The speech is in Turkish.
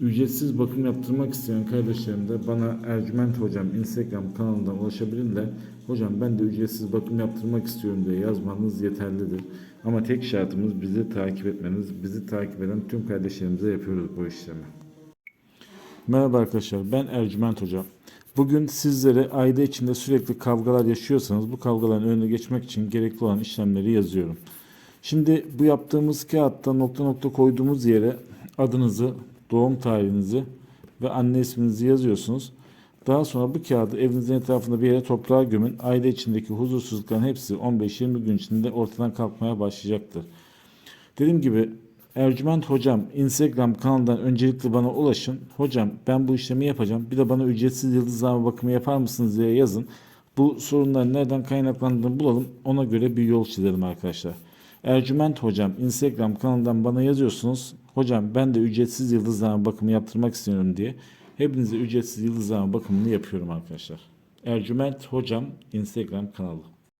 Ücretsiz bakım yaptırmak isteyen kardeşlerim de bana Ercüment Hocam Instagram kanalından ulaşabilirler. Hocam ben de ücretsiz bakım yaptırmak istiyorum diye yazmanız yeterlidir. Ama tek şartımız bizi takip etmeniz. Bizi takip eden tüm kardeşlerimize yapıyoruz bu işlemi. Merhaba arkadaşlar ben Ercüment Hocam. Bugün sizlere aile içinde sürekli kavgalar yaşıyorsanız bu kavgaların önüne geçmek için gerekli olan işlemleri yazıyorum. Şimdi bu yaptığımız kağıtta nokta nokta koyduğumuz yere adınızı, doğum tarihinizi ve anne isminizi yazıyorsunuz. Daha sonra bu kağıdı evinizin etrafında bir yere toprağa gömün. Aile içindeki huzursuzlukların hepsi 15-20 gün içinde ortadan kalkmaya başlayacaktır. Dediğim gibi Ercüment Hocam Instagram kanalından öncelikle bana ulaşın. Hocam ben bu işlemi yapacağım. Bir de bana ücretsiz yıldızlama bakımı yapar mısınız diye yazın. Bu sorunların nereden kaynaklandığını bulalım. Ona göre bir yol çizelim arkadaşlar. Ercüment Hocam Instagram kanalından bana yazıyorsunuz. Hocam ben de ücretsiz yıldızlama bakımı yaptırmak istiyorum diye. Hepinize ücretsiz yıldızlama bakımını yapıyorum arkadaşlar. Ercüment Hocam Instagram kanalı.